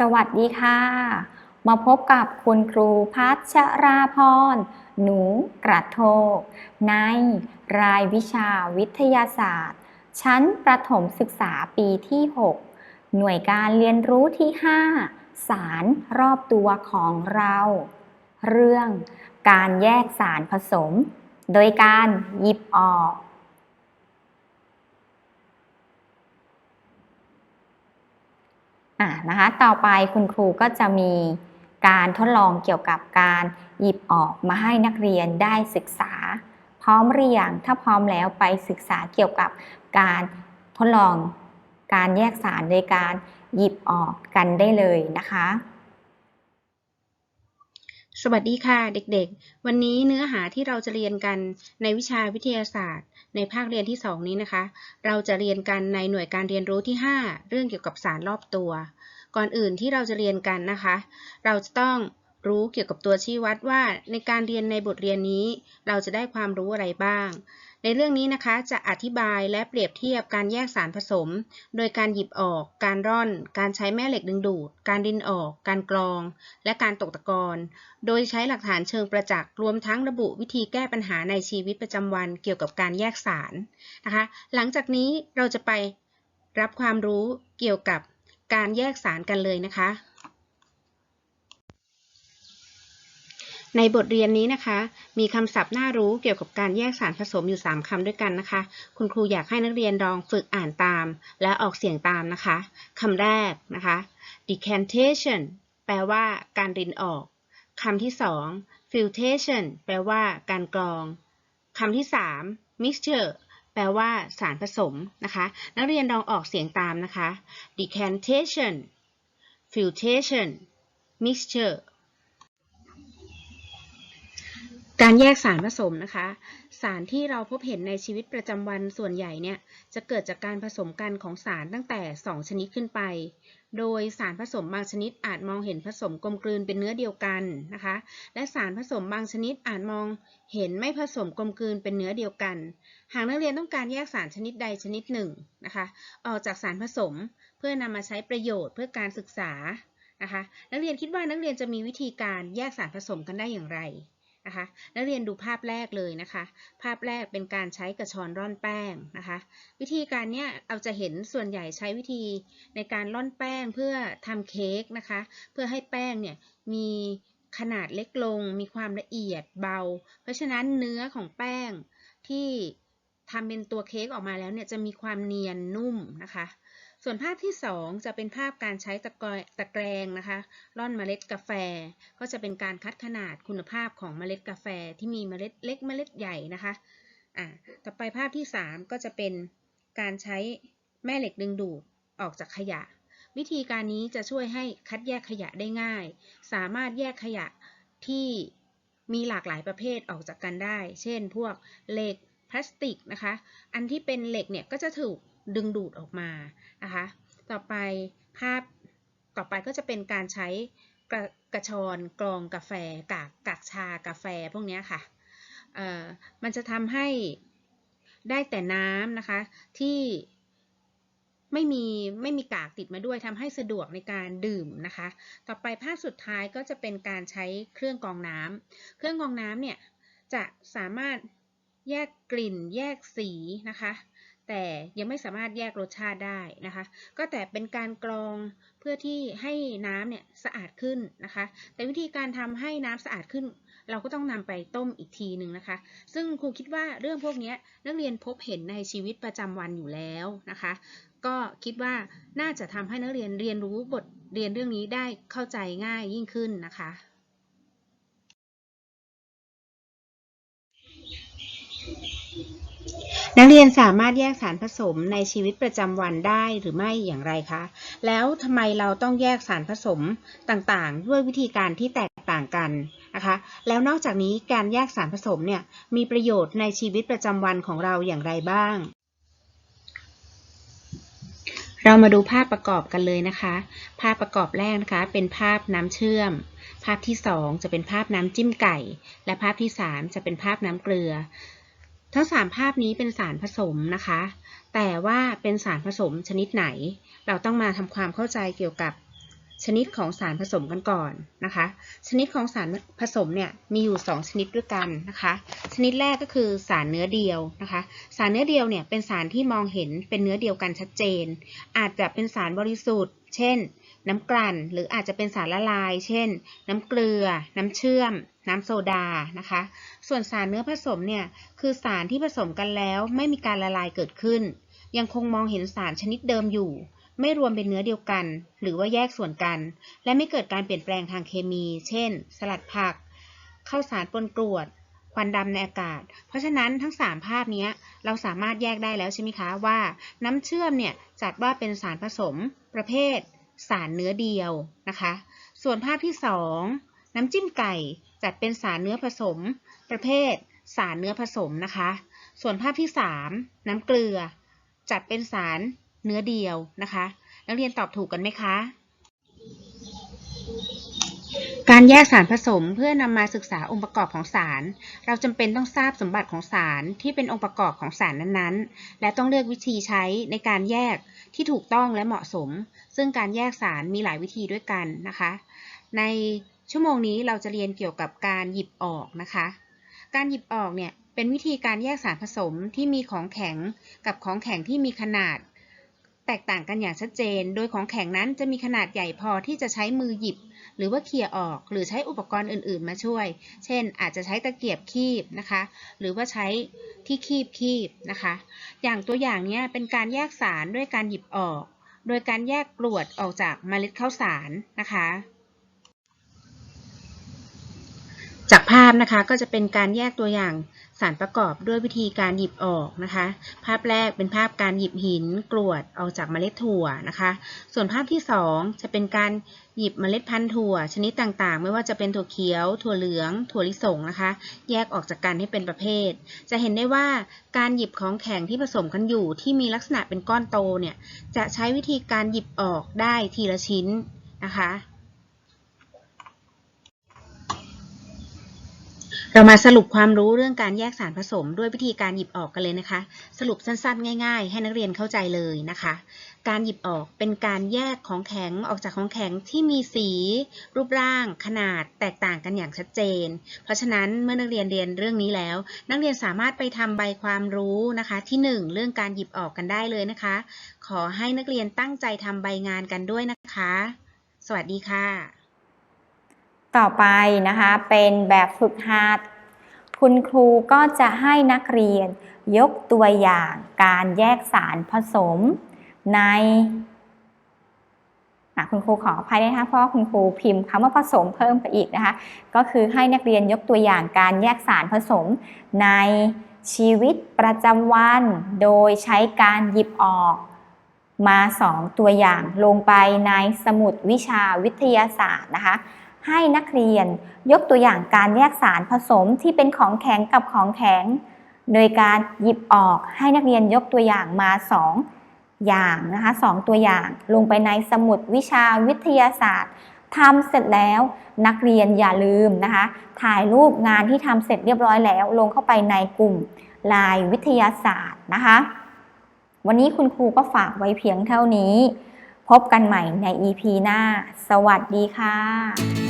สวัสดีค่ะ มาพบกับคุณครูพัชราพร หนูกระโทก ในรายวิชาวิทยาศาสตร์ ชั้นประถมศึกษาปีที่ 6 หน่วยการเรียนรู้ที่ 5 สารรอบตัวของเรา เรื่องการแยกสารผสม โดยการหยิบออก อะนะคะต่อไปคุณครูก็จะมีการทดลองเกี่ยวกับการหยิบออกมาให้นักเรียนได้ศึกษา พร้อมหรือยังถ้าพร้อมแล้วไปศึกษาเกี่ยวกับการทดลองการแยกสารโดยการหยิบออกกันได้เลยนะคะ สวัสดีค่ะเด็กๆ วันนี้เนื้อหาที่เราจะเรียนกันในวิชาวิทยาศาสตร์ ในภาคเรียนที่ 2 นี้นะคะ เราจะเรียนกันในหน่วยการเรียนรู้ที่ 5 เรื่องเกี่ยวกับสารรอบตัว ก่อนอื่นที่เราจะเรียนกันนะคะ เราจะต้องรู้เกี่ยวกับตัวชี้วัดว่าในการเรียนในบทเรียนนี้ เราจะได้ความรู้อะไรบ้าง ในเรื่องนี้นะคะจะอธิบายและเปรียบเทียบการแยกสารผสม โดยการหยิบออก การร่อน การใช้แม่เหล็กดึงดูด การดินออก การกรอง และการตกตะกอนโดยใช้หลักฐานเชิงประจักษ์รวมทั้งระบุวิธีแก้ปัญหาในชีวิตประจำวันเกี่ยวกับการแยกสารนะคะ หลังจากนี้เราจะไปรับความรู้เกี่ยวกับการแยกสารกันเลยนะคะ ในบทเรียนนี้นะคะ มีคำศัพท์น่ารู้เกี่ยวกับการแยกสารผสมอยู่ 3คำด้วยกันนะคะ คุณครูอยากให้นักเรียนลองฝึกอ่านตาม และออกเสียงตามนะคะคำแรกนะคะ decantation แปลว่าการรินออกคำที่สอง filtration แปลว่าการกรองคำที่สาม mixture แปลว่าสารผสมนะคะ นักเรียนลองออกเสียงตามนะคะ decantation filtration mixture การแยกสารผสมนะคะ สารที่เราพบเห็นในชีวิตประจำวันส่วนใหญ่เนี่ยจะเกิดจากการผสมกันของสารตั้งแต่ 2 ชนิดขึ้นไป โดยสารผสมบางชนิดอาจมองเห็นผสมกลมกลืนเป็นเนื้อเดียวกันนะคะ และสารผสมบางชนิดอาจมองเห็นไม่ผสมกลมกลืนเป็นเนื้อเดียวกัน หากนักเรียนต้องการแยกสารชนิดใดชนิดหนึ่งนะคะออกจากสารผสมเพื่อนำมาใช้ประโยชน์เพื่อการศึกษานะคะ นักเรียนคิดว่านักเรียนจะมีวิธีการแยกสารผสมกันได้อย่างไร นะคะ นักเรียนดูภาพแรกเลยนะคะ ภาพแรกเป็นการใช้กระชอนร่อนแป้งนะคะ วิธีการเนี้ยเราจะเห็นส่วนใหญ่ใช้วิธีในการร่อนแป้งเพื่อทำเค้กนะคะ เพื่อให้แป้งเนี่ยมีขนาดเล็กลง มีความละเอียดเบา เพราะฉะนั้นเนื้อของแป้งที่ ทำเป็นตัวเค้กออกมาแล้วเนี่ยจะมีความเนียนนุ่มนะคะ ส่วนภาพที่ 2 จะเป็นภาพการใช้ตะกรตะแกรงนะคะ ร่อนเมล็ดกาแฟ ก็จะเป็นการคัดขนาดคุณภาพของเมล็ดกาแฟที่มีเมล็ดเล็กเมล็ดใหญ่นะคะอ่าต่อไปภาพที่ 3 ก็จะเป็นการใช้แม่เหล็กดึงดูดออกจากขยะ วิธีการนี้จะช่วยให้คัดแยกขยะได้ง่าย สามารถแยกขยะที่มีหลากหลายประเภทออกจากกันได้ เช่น พวกเหล็ก พลาสติกนะคะ อันที่เป็นเหล็กเนี่ยก็จะถูกดึงดูดออกมานะคะ ต่อไปภาพต่อไปก็จะเป็นการใช้กระกระชอนกรองกาแฟกากกากชากาแฟพวกนี้ค่ะ มันจะทำให้ได้แต่น้ำนะคะที่ไม่มีไม่มีกากติดมาด้วยทำให้สะดวกในการดื่มนะคะ ต่อไปภาพสุดท้ายก็จะเป็นการใช้เครื่องกรองน้ำเครื่องกรองน้ำเนี่ยจะสามารถ แยกกลิ่น แยกสีนะคะ แต่ยังไม่สามารถแยกรสชาติได้นะคะ ก็แต่เป็นการกรองเพื่อที่ให้น้ำเนี่ยสะอาดขึ้นนะคะ แต่วิธีการทำให้น้ำสะอาดขึ้น เราก็ต้องนำไปต้มอีกทีหนึ่งนะคะ ซึ่งครูคิดว่าเรื่องพวกนี้นักเรียนพบเห็นในชีวิตประจำวันอยู่แล้วนะคะ ก็คิดว่าน่าจะทำให้นักเรียนเรียนรู้บทเรียนเรื่องนี้ได้เข้าใจง่ายยิ่งขึ้นนะคะ นักเรียนสามารถแยกสารผสมในชีวิตประจำวันได้หรือไม่อย่างไรคะ แล้วทำไมเราต้องแยกสารผสมต่างๆ ด้วยวิธีการที่แตกต่างกันนะคะ แล้วนอกจากนี้การแยกสารผสมเนี่ยมีประโยชน์ในชีวิตประจำวันของเราอย่างไรบ้าง เรามาดูภาพประกอบกันเลยนะคะ ภาพประกอบแรกนะคะ เป็นภาพน้ำเชื่อมภาพที่ 2 จะเป็นภาพน้ำจิ้มไก่ และภาพที่ 3 จะเป็นภาพน้ำเกลือ ทั้ง 3 ภาพนี้เป็นสารผสมนะคะ แต่ว่าเป็นสารผสมชนิดไหน เราต้องมาทำความเข้าใจเกี่ยวกับชนิดของสารผสมกันก่อนนะคะ ชนิดของสารผสมเนี่ยมีอยู่ 2 ชนิดด้วยกันนะคะ ชนิดแรกก็คือสารเนื้อเดียวนะคะ สารเนื้อเดียวเนี่ยเป็นสารที่มองเห็นเป็นเนื้อเดียวกันชัดเจน อาจจะเป็นสารบริสุทธิ์ เช่น น้ำกลั่น หรืออาจจะเป็นสารละลาย เช่น น้ำเกลือ น้ำเชื่อม น้ำโซดานะคะ ส่วนสารเนื้อผสมเนี่ยคือสารที่ผสมกันแล้วไม่มีการละลายเกิดขึ้น ยังคงมองเห็นสารชนิดเดิมอยู่ ไม่รวมเป็นเนื้อเดียวกัน หรือว่าแยกส่วนกัน และไม่เกิดการเปลี่ยนแปลงทางเคมี เช่น สลัดผักเข้าสารปนกรวดควันดำในอากาศ เพราะฉะนั้นทั้ง 3 ภาพนี้เราสามารถแยกได้แล้วใช่ไหมคะว่า น้ำเชื่อมเนี่ยจัดว่าเป็นสารผสมประเภท สารเนื้อเดียวนะคะ ส่วนภาพที่ 2 น้ำจิ้มไก่ จัดเป็นสารเนื้อผสม ประเภท สารเนื้อผสมนะคะ ส่วนภาพที่ 3 น้ำเกลือ จัดเป็นสารเนื้อเดียวนะคะ นักเรียนตอบถูกกันไหมคะ การแยกสารผสมเพื่อนำมาศึกษาองค์ประกอบของสาร เราจำเป็นต้องทราบสมบัติของสารที่เป็นองค์ประกอบของสารนั้นๆ และต้องเลือกวิธีใช้ในการแยกที่ถูกต้องและเหมาะสม ซึ่งการแยกสารมีหลายวิธีด้วยกันนะคะ ใน ชั่วโมงนี้เราจะเรียนเกี่ยวกับการหยิบออกนะคะ การหยิบออกเนี่ยเป็นวิธีการแยกสารผสมที่มีของแข็งกับของแข็งที่มีขนาด แตกต่างกันอย่างชัดเจน โดยของแข็งนั้นจะมีขนาดใหญ่พอที่จะใช้มือหยิบ หรือว่าเขี่ยออก หรือใช้อุปกรณ์อื่นๆ มาช่วย เช่น อาจจะใช้ตะเกียบคีบนะคะ หรือว่าใช้ที่คีบคีบนะคะ อย่างตัวอย่างเนี้ยเป็นการแยกสารด้วยการหยิบออก โดยการแยกกรวดออกจากเมล็ดข้าวสารนะคะ จากภาพนะคะก็จะเป็นการแยกตัวอย่างสารประกอบด้วยวิธีการหยิบออกนะคะ ภาพแรกเป็นภาพการหยิบหินกรวดออกจากเมล็ดถั่วนะคะ ส่วนภาพที่ 2 จะเป็นการหยิบเมล็ดพันธุ์ถั่ว ชนิดต่างๆ ไม่ว่าจะเป็นถั่วเขียว ถั่วเหลือง ถั่วลิสงนะคะ แยกออกจากกันให้เป็นประเภท จะเห็นได้ว่าการหยิบของแข็งที่ผสมกันอยู่ที่มีลักษณะเป็นก้อนโตเนี่ยจะใช้วิธีการหยิบออกได้ทีละชิ้นนะคะ เรามาสรุปความรู้เรื่องการแยกสารผสมด้วยวิธีการหยิบออกกันเลยนะคะ สรุปสั้นๆ ง่าย ๆ ให้นักเรียนเข้าใจเลยนะคะ การหยิบออกเป็นการแยกของแข็งออกจากของแข็งที่มีสี รูปร่าง ขนาดแตกต่างกันอย่างชัดเจน เพราะฉะนั้นเมื่อนักเรียนเรียนเรื่องนี้แล้ว นักเรียนสามารถไปทำใบความรู้นะคะ ที่ 1 เรื่องการหยิบออกกันได้เลยนะคะ ขอให้นักเรียนตั้งใจทำใบงานกันด้วยนะคะ สวัสดีค่ะ ต่อไปนะคะเป็นแบบฝึกหัด คุณครูก็จะให้นักเรียนยกตัวอย่างการแยกสารผสมในคุณครูขออภัยด้วยนะคะเพราะว่าคุณครูพิมพ์คำว่าผสมเพิ่มไปอีกนะคะ ก็คือให้นักเรียนยกตัวอย่างการแยกสารผสมในชีวิตประจำวัน โดยใช้การหยิบออก มา 2 ตัวอย่างลงไปในสมุดวิชาวิทยาศาสตร์นะคะ ให้นักเรียนยกตัวอย่างการแยกสารผสมที่เป็นของแข็งกับของแข็ง โดยการหยิบออกให้นักเรียนยกตัวอย่างมา 2 อย่างนะคะสองตัวอย่างลงไปในสมุดวิชาวิทยาศาสตร์ทำเสร็จแล้วนักเรียนอย่าลืมนะคะ ถ่ายรูปงานที่ทำเสร็จเรียบร้อยแล้ว ลงเข้าไปในกลุ่มลายวิทยาศาสตร์นะคะ วันนี้คุณครูก็ฝากไว้เพียงเท่านี้ พบกันใหม่ใน EP หน้า สวัสดีค่ะ